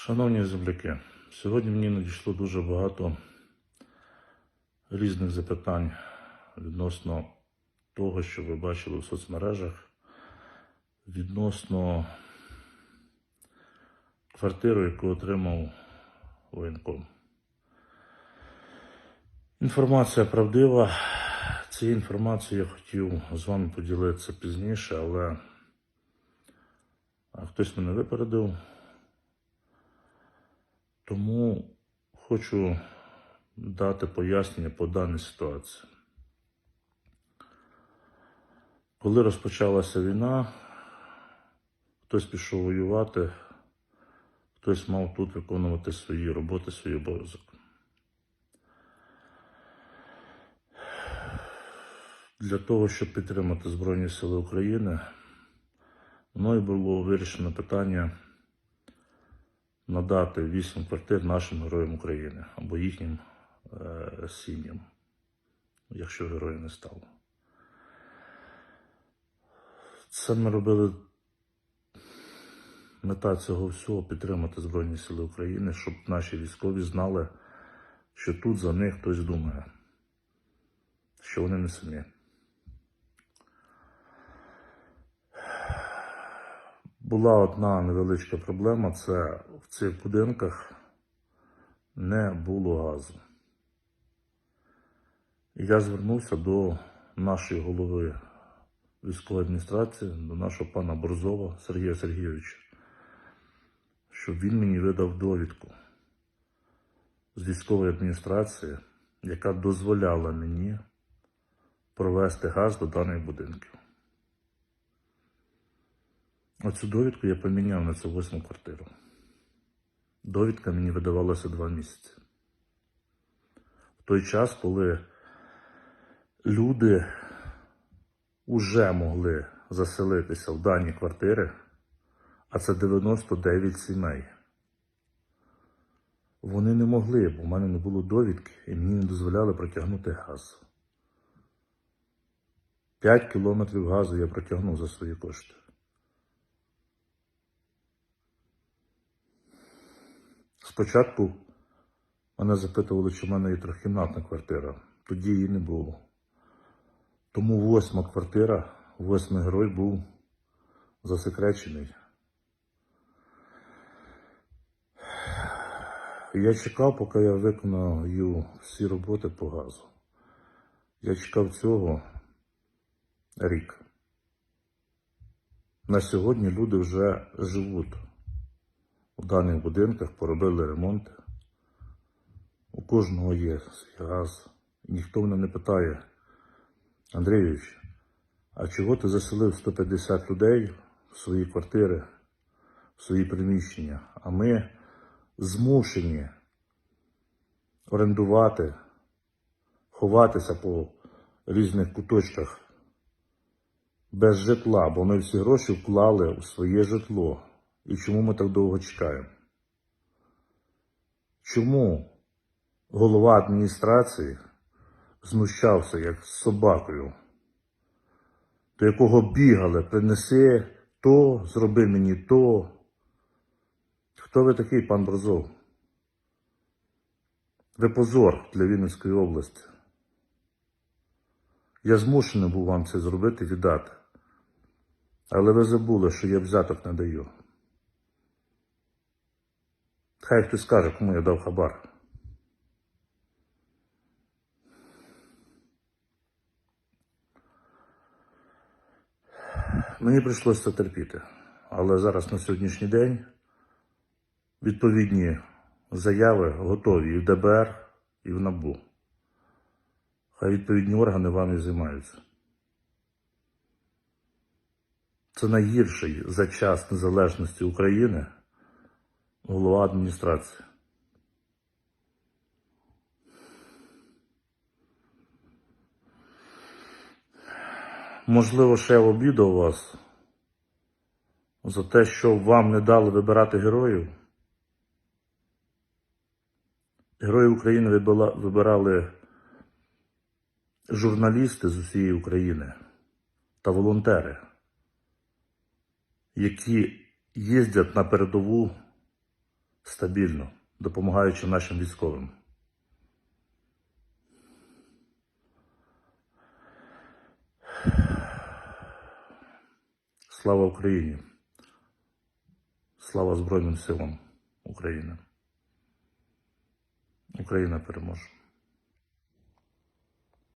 Шановні земляки, сьогодні мені надійшло дуже багато різних запитань відносно того, що ви бачили в соцмережах, відносно квартири, яку отримав воєнком. Інформація правдива. Цією інформацією я хотів з вами поділитися пізніше, але хтось мене випередив. Тому хочу дати пояснення по даній ситуації. Коли розпочалася війна, хтось пішов воювати, хтось мав тут виконувати свої роботи, свій обов'язок. Для того, щоб підтримати Збройні Сили України, мною було вирішено питання надати 8 квартир нашим героям України або їхнім е, сім'ям, якщо героїв не стало. Це ми робили мета цього всього підтримати Збройні Сили України, щоб наші військові знали, що тут за них хтось думає, що вони не самі. Була одна невеличка проблема, це в цих будинках не було газу. Я звернувся до нашої голови військової адміністрації, до нашого пана Борзова Сергія Сергійовича, щоб він мені видав довідку з військової адміністрації, яка дозволяла мені провести газ до даних будинків. Оцю довідку я поміняв на цю восьму квартиру. Довідка мені видавалася два місяці. В той час, коли люди вже могли заселитися в дані квартири, а це 99 сімей. Вони не могли, бо в мене не було довідки, і мені не дозволяли протягнути газ. 5 кілометрів газу я протягнув за свої кошти. Спочатку мене запитували, чи в мене є трьохкімнатна квартира. Тоді її не було. Тому восьма квартира, восьмий герой був засекречений. Я чекав, поки я виконаю всі роботи по газу. Я чекав цього рік. На сьогодні люди вже живуть у даних будинках, поробили ремонти. У кожного є газ. Ніхто мене не питає, Андрійович, а чого ти заселив 150 людей в свої квартири, в свої приміщення? А ми змушені орендувати, ховатися по різних куточках без житла, бо ми всі гроші вклали у своє житло. І чому ми так довго чекаємо? Чому голова адміністрації знущався як з собакою, до якого бігали, принеси то, зроби мені то. Хто ви такий, пан Борзов? Ви позор для Вінницької області. Я змушений був вам це зробити віддати. Але ви забули, що я взяток не даю. Хай хтось скаже, кому я дав хабар. Мені прийшлося це терпіти. Але зараз на сьогоднішній день відповідні заяви готові і в ДБР, і в НАБУ. Хай відповідні органи вами займаються. Це найгірший за час незалежності України голова адміністрації. Можливо, ще я обідав вас за те, що вам не дали вибирати героїв. Героїв України вибирали журналісти з усієї України та волонтери, які їздять на передову стабільно, допомагаючи нашим військовим. Слава Україні! Слава Збройним силам України! Україна переможе!